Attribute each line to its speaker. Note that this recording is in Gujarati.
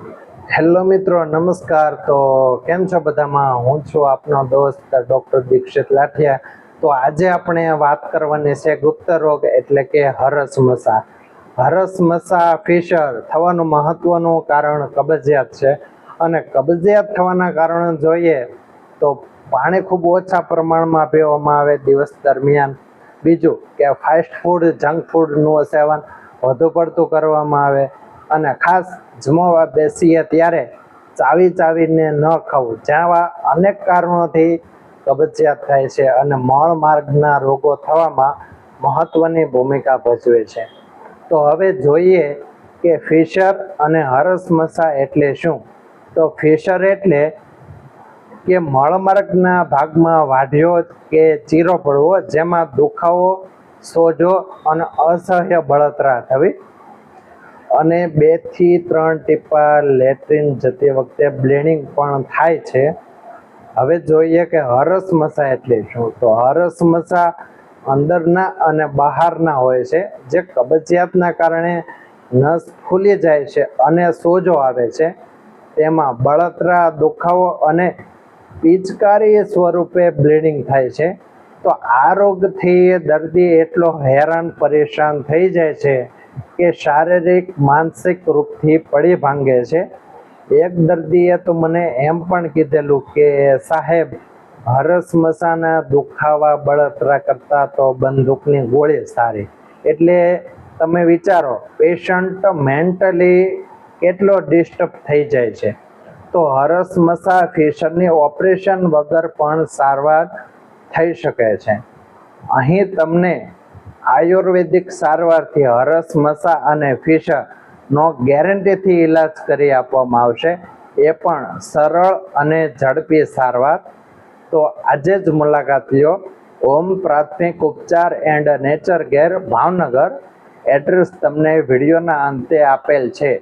Speaker 1: હેલો મિત્રો, નમસ્કાર. તો કેમ છો બધામાં? હું છું આપનો દોસ્ત ડૉક્ટર દીક્ષિત લાઠિયા. તો આજે આપણે વાત કરવાની છે ગુપ્ત રોગ એટલે કે હરસ મસા. હરસ મસા ફિશર થવાનું મહત્વનું કારણ કબજિયાત છે. અને કબજિયાત થવાના કારણ જોઈએ તો પાણી ખૂબ ઓછા પ્રમાણમાં પીવામાં આવે દિવસ દરમિયાન. બીજું કે ફાસ્ટ ફૂડ જંક ફૂડનું સેવન વધુ પડતું કરવામાં આવે. અને ખાસ જમવા બેસીએ ત્યારે ચાવી ચાવીને ન ખાવું. જ્યાં અનેક કારણોથી કબજિયાત થાય છે અને મળ માર્ગના રોગો થવામાં મહત્વની ભૂમિકા ભજવે છે. તો હવે જોઈએ કે ફિશર અને હરસમસા એટલે શું? તો ફિશર એટલે કે મળમાર્ગના ભાગમાં વાઢ્યો કે ચીરો પડવો જેમાં દુખાવો, સોજો અને અસહ્ય બળતરા. થવી અને બેથી ત્રણ ટીપા લેટ્રિન જતી વખતે બ્લીડિંગ પણ થાય છે. હવે જોઈએ કે હરસ મસા એટલે શું? તો હરસ મસા અંદરના અને બહારના હોય છે, જે કબજિયાતના કારણે નસ ફૂલી જાય છે અને સોજો આવે છે. તેમાં બળતરા, દુખાવો અને પિચકારી સ્વરૂપે બ્લીડિંગ થાય છે. તો આ રોગથી દર્દી એટલો હેરાન પરેશાન થઈ જાય છે કે શારીરિક, માનસિક રૂપથી પડી ભાંગે છે. એક દર્દીએ તો મને એમ પણ કીધેલું કે, સાહેબ, હરસ મસાના દુખાવા, બળતરા કરતા તો બંદૂકની ગોળી સારી. એટલે તમે વિચારો, પેશન્ટ મેન્ટલી કેટલો ડિસ્ટર્બ થઈ જાય છે. તો હરસ મસા ફિશરની ઓપરેશન વગર પણ સારવાર થઈ શકે છે. અહીં તમને આયુર્વેદિક સારવારથી હરસ, મસા અને ફિશરનો ગેરંટીથી ઈલાજ કરી આપવામાં આવશે. એ પણ સરળ અને ઝડપી સારવાર. તો આજે જ મુલાકાત લ્યો. ઓમ પ્રાથમિક ઉપચાર and nature care Bhavnagar. Address તમને વિડીયોના અંતે આપેલ છે.